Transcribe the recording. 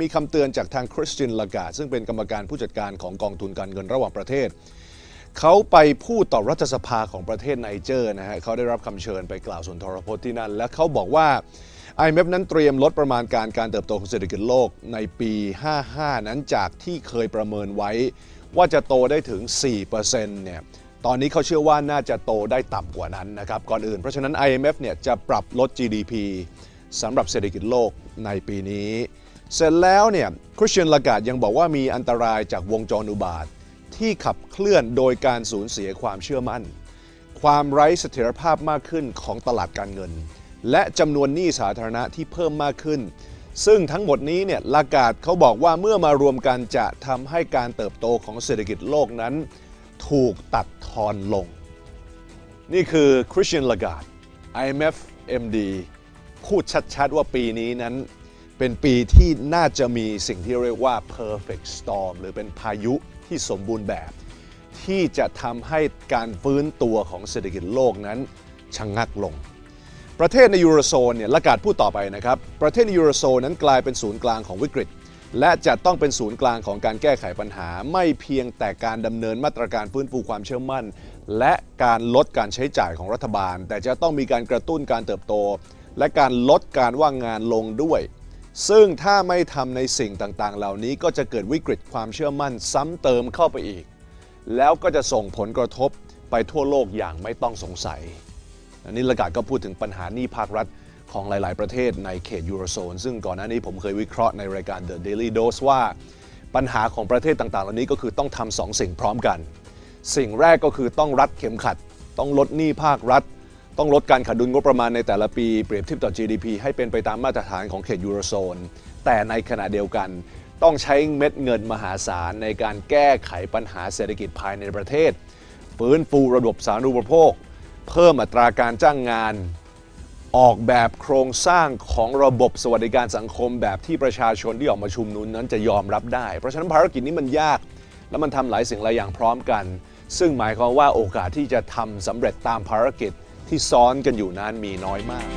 มีคำเตือนจากทางคริสตินลากาดซึ่งเป็นกรรมการผู้จัดการของกองทุนการเงินระหว่างประเทศ เขาไปพูดต่อรัฐสภาของประเทศไนเจอร์นะฮะเขาได้รับคำเชิญไปกล่าวสุนทรพจน์ที่นั่น และเขาบอกว่า IMF นั้นเตรียมลดประมาณการการเติบโตของเศรษฐกิจโลกในปี 55 นั้นจากที่เคยประเมินไว้ ว่าจะโตได้ถึง 4%เนี่ยตอนนี้เขาเชื่อว่าน่าจะโตได้ต่ำกว่านั้นนะครับ ก่อนอื่นเพราะฉะนั้น IMF เนี่ยจะปรับลด GDP สำหรับเศรษฐกิจโลกในปีนี้ เสร็จแล้วเนี่ยคริสเตียนลากาดยังบอกว่ามีอันตรายจากวงจรอุบาท ที่ขับเคลื่อนโดยการสูญเสียความเชื่อมั่น ความไร้เสถียรภาพมากขึ้นของตลาดการเงิน และจำนวนหนี้สาธารณะที่เพิ่มมากขึ้น ซึ่งทั้งหมดนี้เนี่ยลากาดเขาบอกว่าเมื่อมารวมกันจะทำให้การเติบโตของเศรษฐกิจโลกนั้น ถูกตัดทอนลง นี่คือคริสเตียนลากาด IMF MD พูดชัดๆว่าปีนี้นั้น เป็นปีที่น่าจะมีสิ่งที่เรียกว่า perfect storm หรือเป็นพายุที่สมบูรณ์แบบ ที่จะทำให้การฟื้นตัวของเศรษฐกิจโลกนั้นชะงงักลง ประเทศในยูโรโซนเนี่ยละกาดพูดต่อไปนะครับ ประเทศในยูโรโซนนั้นกลายเป็นศูนย์กลางของวิกฤต และจะต้องเป็นศูนย์กลางของการแก้ไขปัญหา ไม่เพียงแต่การดำเนินมาตรการฟื้นฟูความเชื่อมั่น และการลดการใช้จ่ายของรัฐบาล แต่จะต้องมีการกระตุ้นการเติบโต และการลดการว่างงานลงด้วย ซึ่งถ้าไม่ทำในสิ่งต่างๆ เหล่านี้ก็จะเกิดวิกฤตความเชื่อมั่นซ้ำเติมเข้าไปอีก แล้วก็จะส่งผลกระทบไปทั่วโลกอย่างไม่ต้องสงสัย อันนี้ละกาดก็พูดถึงปัญหาหนี้ภาครัฐของหลาย ๆ ประเทศในเขตยูโรโซน ซึ่งก่อนหน้านี้ผมเคยวิเคราะห์ในรายการ The Daily Dose ว่า ปัญหาของประเทศต่าง ๆ เหล่านี้ก็คือต้องทำสองสิ่งพร้อมกัน สิ่งแรกก็คือต้องรัดเข็มขัด ต้องลดหนี้ภาครัฐ ต้องลดการขาดดุลงบประมาณในแต่ละปีเปรียบเทียบต่อ GDP ให้เป็นไปตามมาตรฐานของเขตยูโรโซน แต่ในขณะเดียวกัน ต้องใช้เม็ดเงินมหาศาลในการแก้ไขปัญหาเศรษฐกิจภายในประเทศฟื้นฟูระบบสาธารณูปโภค เพิ่มอัตราการจ้างงาน ออกแบบโครงสร้างของระบบสวัสดิการสังคมแบบที่ประชาชนที่ออกมาชุมนุมนั้นจะยอมรับได้ เพราะฉะนั้นภารกิจนี้มันยาก และมันทำหลายสิ่งหลายอย่างพร้อมกัน ซึ่งหมายความว่าโอกาสที่จะทำสำเร็จตามภารกิจ ที่ซ้อนกันอยู่นั้นมีน้อยมาก